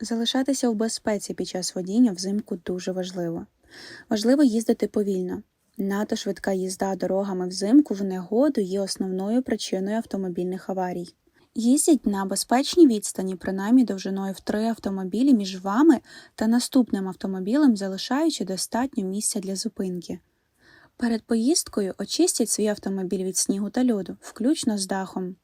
Залишатися в безпеці під час водіння взимку дуже важливо. Важливо їздити повільно. Надто швидка їзда дорогами взимку в негоду є основною причиною автомобільних аварій. Їздіть на безпечній відстані, принаймні довжиною в три автомобілі між вами та наступним автомобілем, залишаючи достатньо місця для зупинки. Перед поїздкою очистіть свій автомобіль від снігу та льоду, включно з дахом.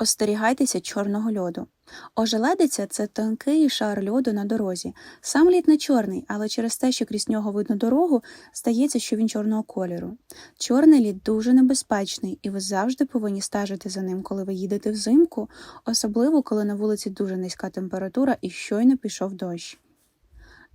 Остерігайтеся чорного льоду. Ожеледиця це тонкий шар льоду на дорозі. Сам лід не чорний, але через те, що крізь нього видно дорогу, стається, що він чорного кольору. Чорний лід дуже небезпечний, і ви завжди повинні стежити за ним, коли ви їдете взимку, особливо коли на вулиці дуже низька температура і щойно пішов дощ.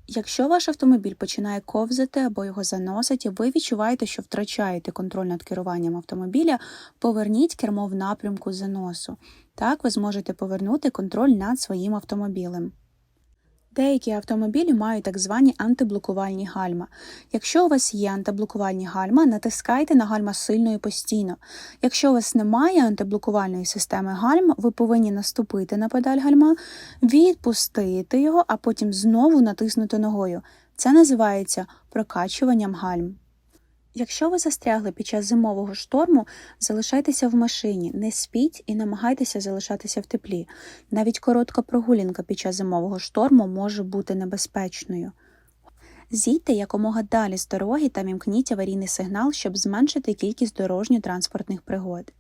Якщо ваш автомобіль починає ковзати або його заносить, і ви відчуваєте, що втрачаєте контроль над керуванням автомобіля, поверніть кермо в напрямку заносу. Так ви зможете повернути контроль над своїм автомобілем. Деякі автомобілі мають так звані антиблокувальні гальма. Якщо у вас є антиблокувальні гальма, натискайте на гальма сильно і постійно. Якщо у вас немає антиблокувальної системи гальм, ви повинні наступити на педаль гальма, відпустити його, а потім знову натиснути ногою. Це називається прокачуванням гальм. Якщо ви застрягли під час зимового шторму, залишайтеся в машині, не спіть і намагайтеся залишатися в теплі. Навіть коротка прогулянка під час зимового шторму може бути небезпечною. Зійте якомога далі з дороги та вімкніть аварійний сигнал, щоб зменшити кількість дорожньо-транспортних пригод.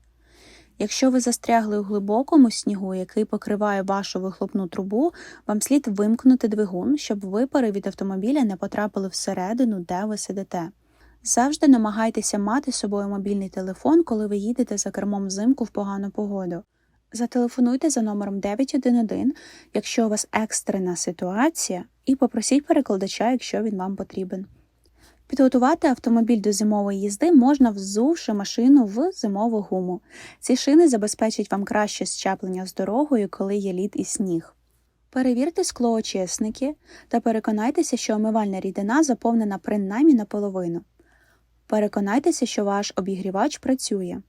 Якщо ви застрягли у глибокому снігу, який покриває вашу вихлопну трубу, вам слід вимкнути двигун, щоб випари від автомобіля не потрапили всередину, де ви сидите. Завжди намагайтеся мати з собою мобільний телефон, коли ви їдете за кермом взимку в погану погоду. Зателефонуйте за номером 911, якщо у вас екстрена ситуація, і попросіть перекладача, якщо він вам потрібен. Підготувати автомобіль до зимової їзди можна, взувши машину в зимову гуму. Ці шини забезпечать вам краще щеплення з дорогою, коли є лід і сніг. Перевірте склоочисники та переконайтеся, що омивальна рідина заповнена принаймні наполовину. Переконайтеся, що ваш обігрівач працює.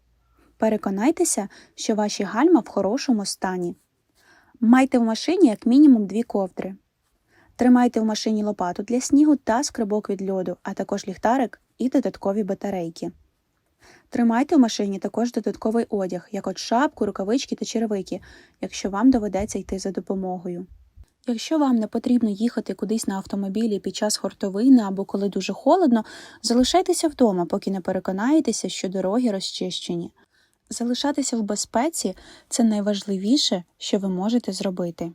Переконайтеся, що ваші гальма в хорошому стані. Майте в машині як мінімум дві ковдри. Тримайте в машині лопату для снігу та скрибок від льоду, а також ліхтарик і додаткові батарейки. Тримайте в машині також додатковий одяг, як от шапку, рукавички та черевики, якщо вам доведеться йти за допомогою. Якщо вам не потрібно їхати кудись на автомобілі під час хортовини або коли дуже холодно, залишайтеся вдома, поки не переконаєтеся, що дороги розчищені. Залишатися в безпеці це найважливіше, що ви можете зробити.